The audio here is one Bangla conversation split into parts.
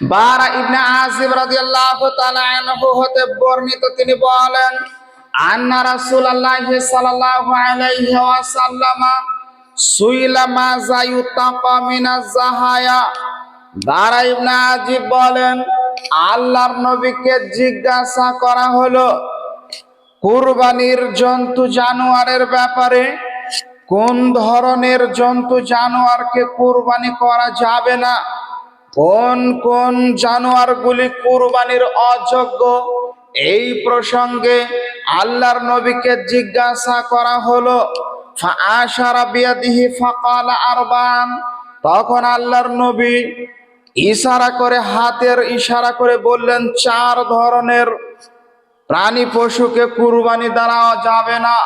বারা ইবনে আসিব রাদিয়াল্লাহু তাআলা আনহু হতে বর্ণিত তিনি বলেন, আন্না রাসূলুল্লাহ সাল্লাল্লাহু আলাইহি ওয়াসাল্লাম সুইলা মা জায়ুতাকা মিনাজ জাহায়া বারা ইবনে আজিব বলেন, আল্লাহর নবীকে জিজ্ঞাসা করা হলো, কুরবানির জন্তু জানোয়ারের ব্যাপারে, কোন ধরনের জন্তু জানোয়ারকে কুরবানি করা যাবে না? কোন কোন জানোয়ারগুলি কুরবানির অযোগ্য? এই প্রসঙ্গে আল্লাহর নবীকে জিজ্ঞাসা করা হলো তখন আল্লাহর নবী ইশারা করে, হাতের ইশারা করে বললেন, চার ধরনের প্রাণী পশুকে কুরবানি দেওয়া যাবে না।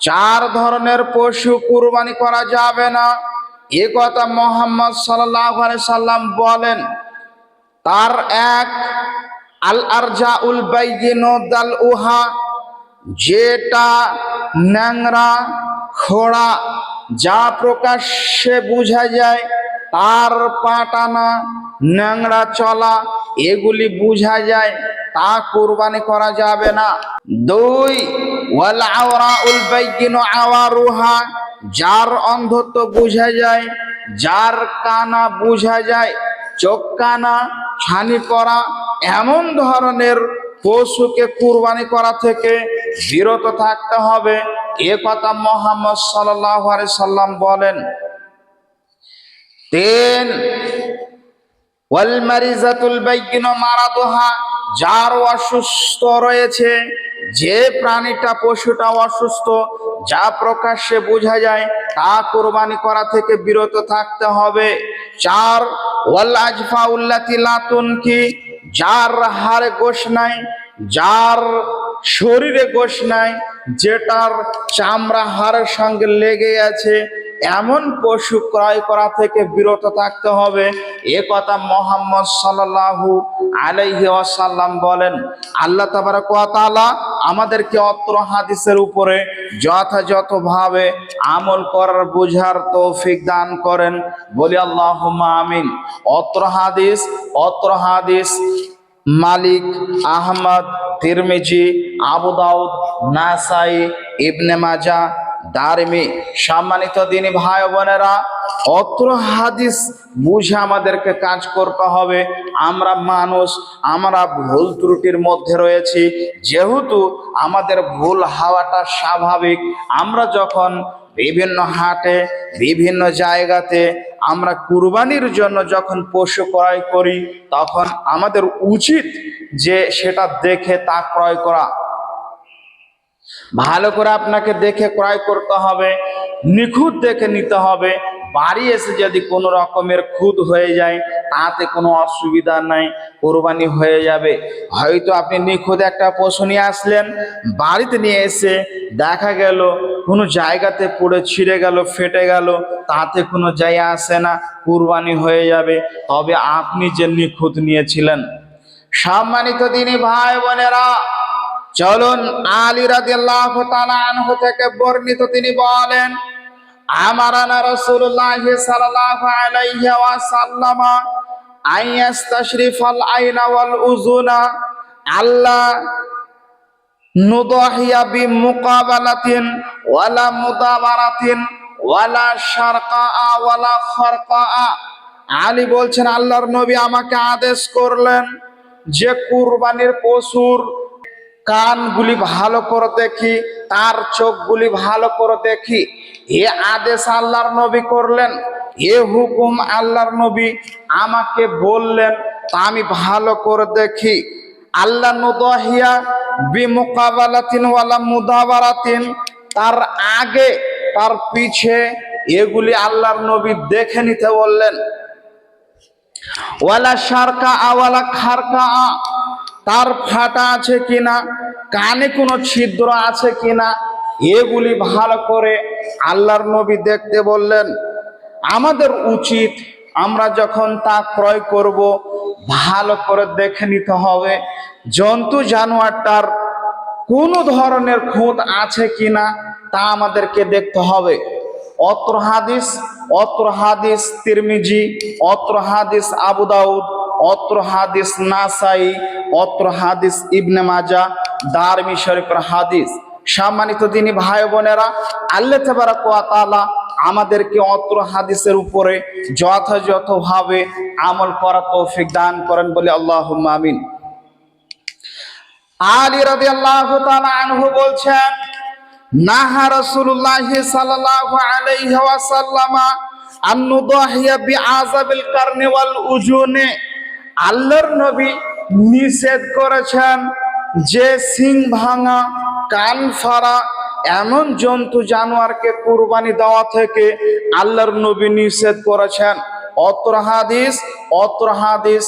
চার ধরনের পশু কুরবানি করা যাবে না। এ কথা মোহাম্মদ সাল্লাহ সাল্লাম বলেন, তার এক আল আরজা উল দাল উহা, যেটা ন্যাংরা, খোড়া, যা প্রকাশ্যে বোঝা যায় তার পাটানা, ন্যাংরা চলা, এগুলি বোঝা যায়, তা কোরবানি করা যাবে না। দুই, ওয়াল আওরা উল বাইকিন আওয়ারুহা যার অন্ধত্ব বোঝা যায়, যার কানা বোঝা যায়, চোখ কানা ছানি পড়া এমন ধরনের পশুকে কুরবানি করা থেকে বিরত থাকতে হবে। এ কথা মোহাম্মদ সাল্লাহ সাল্লাম বলেন, তিন, ওয়াল মারিজাতুল মারাদোহা, যার অসুস্থ রয়েছে যে প্রাণীটা পশুটা অসুস্থ, যা প্রকাশ্যে বোঝা যায় তা কোরবানি করা থেকে বিরত থাকতে হবে। চার, ওয়াল আজফা উল্লাতি লাতুন কি? যার হাড়ে গোশ নাই, যার শরীরে গোশ নাই যেটার চামড়া হাড়ের সঙ্গে লেগে আছে, এমন পশু ক্রয় করা থেকে বিরত থাকতে হবে। এ কথা মোহাম্মদ সাল্লাল্লাহু আলাইহি ওয়াসাল্লাম বলেন। আল্লাহ তাবারক ওয়া তাআলা আমাদেরকে অত্র হাদিসের উপরে যথাযথভাবে আমল করার বোঝার তৌফিক দান করেন। বলি আল্লাহ আমিন। অত্র হাদিস অত্র হাদিস, মালিক আহমদ, তিরমিজি আবুদাউদ নাসাই, ইবনে মাজা দারমি সম্মানিত দিনী ভাই বোনেরা, অত্র হাদিস বুঝে আমাদেরকে কাজ করতে হবে। আমরা মানুষ, আমরা ভুল ত্রুটির মধ্যে রয়েছি। যেহেতু আমাদের ভুল হওয়াটা স্বাভাবিক, আমরা যখন বিভিন্ন হাটে, বিভিন্ন জায়গাতে আমরা কুরবানির জন্য যখন পশু ক্রয় করি, তখন আমাদের উচিত যে সেটা দেখে তা ক্রয় করা। ভালো করে আপনাকে দেখে ক্রয় করতে হবে, নিখুঁত দেখে নিতে হবে। বাড়ি এসে যদি কোনো রকমের খুদ হয়ে যায়, তাতে কোনো অসুবিধা নাই, কোরবানি হয়ে যাবে। হয়তো আপনি নিখুঁত একটা পশু নিয়ে আসলেন, বাড়িতে নিয়ে এসে দেখা গেল, কোনো জায়গাতে পড়ে ছিঁড়ে গেল, ফেটে গেল, তাতে কোনো জায়গা আসে না, কুরবানি হয়ে যাবে। তবে আপনি যে নিখুঁত নিয়েছিলেন, সম্মানিত দিনী ভাই বোনেরা চলুন আলী রাদিয়াল্লাহু তাআলা আনহু থেকে বর্ণিত তিনি বলেন আমারানা রাসূলুল্লাহ সাল্লাল্লাহু আলাইহি ওয়াসাল্লাম আইয়াস্তাশরিফাল আইনা ওয়াল উযুনা আল্লাহ নুদাহিয়া বি মুকাবালাতিন ওয়ালা মুদাবারাতিন ওয়ালা শারকা ওয়ালা খরকা আলী বলছেন, আল্লাহর নবী আমাকে আদেশ করলেন যে কুরবানির পশুর কানগুলি ভালো করে দেখি, তার চোখগুলি ভালো করে দেখি। এ আদেশ আল্লাহর নবী করলেন, এ হুকুম আল্লাহর নবী আমাকে বললেন, তা আমি ভালো করে দেখি। আল্লাহ নুদাহিয়া বিমুকাবালাতিন ওয়ালা মুদাবারাতিন, তার আগে তার পিছে এগুলি আল্লাহর নবী দেখে নিতে বললেন। ওয়ালা সারকা আওয়ালা খারকা তার ফাটা আছে কিনা, কানে কোনো ছিদ্র আছে কিনা, এগুলি ভালো করে আল্লাহর নবী দেখতে বললেন। আমাদের উচিত আমরা যখন তা ক্রয় করব, ভালো করে দেখে নিতে হবে, জন্তু জানোয়ারটার কোনো ধরনের খুঁত আছে কিনা তা আমাদেরকে দেখতে হবে। অত্র হাদিস অত্র হাদিস তিরমিজি, অত্র হাদিস আবু দাউদ অত্র হাদিস নাসাই, অত্র হাদিস ইবনে মাজা, দারমি শরীফের হাদিস। সম্মানিত তিনি ভাই বোনেরা, আল্লাহ ওয়া আমাদেরকে অত্র হাদিসের উপরে যথাযথভাবে আমল করা তৌফিক দান করেন বলে আল্লাহ আমিন। আলী রাদিয়াল্লাহু তাআলা আনহু বলছেন, নাহা রাসূলুল্লাহ সাল্লাল্লাহু আলাইহি ওয়াসাল্লাম আন নুদাহিয়া বিআযাবিল কারনি ওয়াল উজুনে। আল্লাহর নবী নিষেধ করেছেন যে সিং ভাঙা, কান ফাড়া এমন জন্তু জানোয়ারকে কুরবানি দেওয়া থেকে আল্লাহর নবী নিষেধ করেছেন। অত্র হাদিস অত্র হাদিস,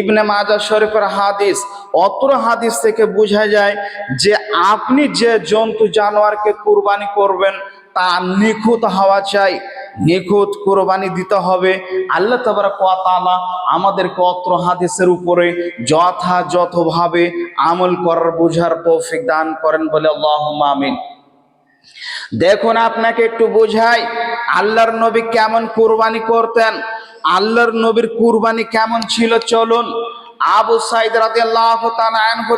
ইবনে মাজা শরীফের হাদিস, অত্র হাদিস থেকে বোঝা যায় যে আপনি যে জন্তু জানোয়ারকে কুরবানি করবেন, তা নিখুঁত হওয়া চাই। নিখুঁত কোরবানি দিতে হবে। আল্লাহ তাবার তাআলা আমাদেরকে অত্র হাদিসের উপরে যথাযথভাবে আমল করার বোঝার তৌফিক দান করেন বলে আল্লাহ আমিন। দেখুন, আপনাকে একটু বোঝাই, আল্লাহর নবী কেমন কোরবানি করতেন? আল্লাহর নবীর কুরবানি কেমন ছিল? চলুন, আবু সাইদ রাদিয়াল্লাহু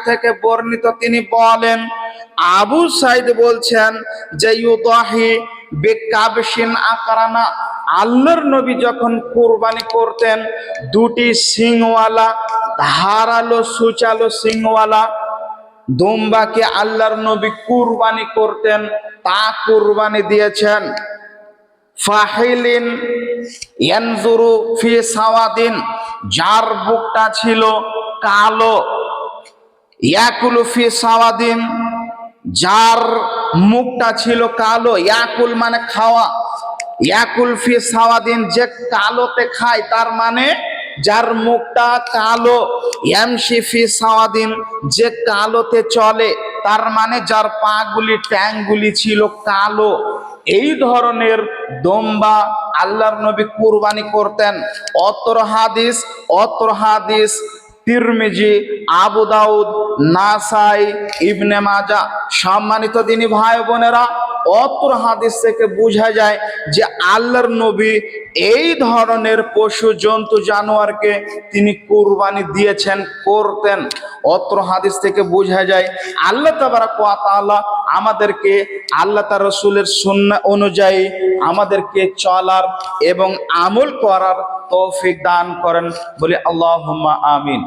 থেকে বর্ণিত তিনি বলেন, আবু সাইদ বলছেন যে, ইউদাহি বিকাবশিন আকরানা। আল্লাহর নবী যখন কুরবানি করতেন, দুটি সিংওয়ালা, ধারালো, সুচালো সিংওয়ালা, দুম্বাকে আল্লাহর নবী কুরবানি করতেন, তা কুরবানি দিয়েছেন। ফাহিলিন ইয়ানজুরু ফি সাওয়াদিন, যার বুকটা ছিল কালো। ইয়াকুলু ফি সাওয়াদিন, যার মুখটা ছিল কালো, ইয়াকুল মানে খাওয়া। ইয়াকুল ফি সাওয়াদিন যে কালোতে খায়, তার মানে যার মুখটা কালো। ইয়ামশি ফি সাওয়াদিন যে কালোতে চলে, তার মানে যার পাগুলি, ট্যাংগুলি ছিল কালো। এই ধরনের দম্বা আল্লাহর নবী কুরবানি করতেন। অত্র হাদিস অত্র হাদিস তিরমিজি, আবু দাউদ, নাসাই, ইবনে মাজা সম্মানিত দিনী ভাই বোনেরা, অত্র হাদিস থেকে বোঝা যায় যে আল্লাহর নবী এই ধরনের পশু জন্তু জানোয়ারকে তিনি কুরবানি দিয়েছেন, করতেন। অত্র হাদিস থেকে বোঝা যায়, আল্লাহ তাআলা আমাদেরকে, আল্লাহ তার রসুলের সুন্নাহ অনুযায়ী আমাদেরকে চলার এবং আমল করার তৌফিক দান করেন। বলে আল্লাহুম্মা আমিন।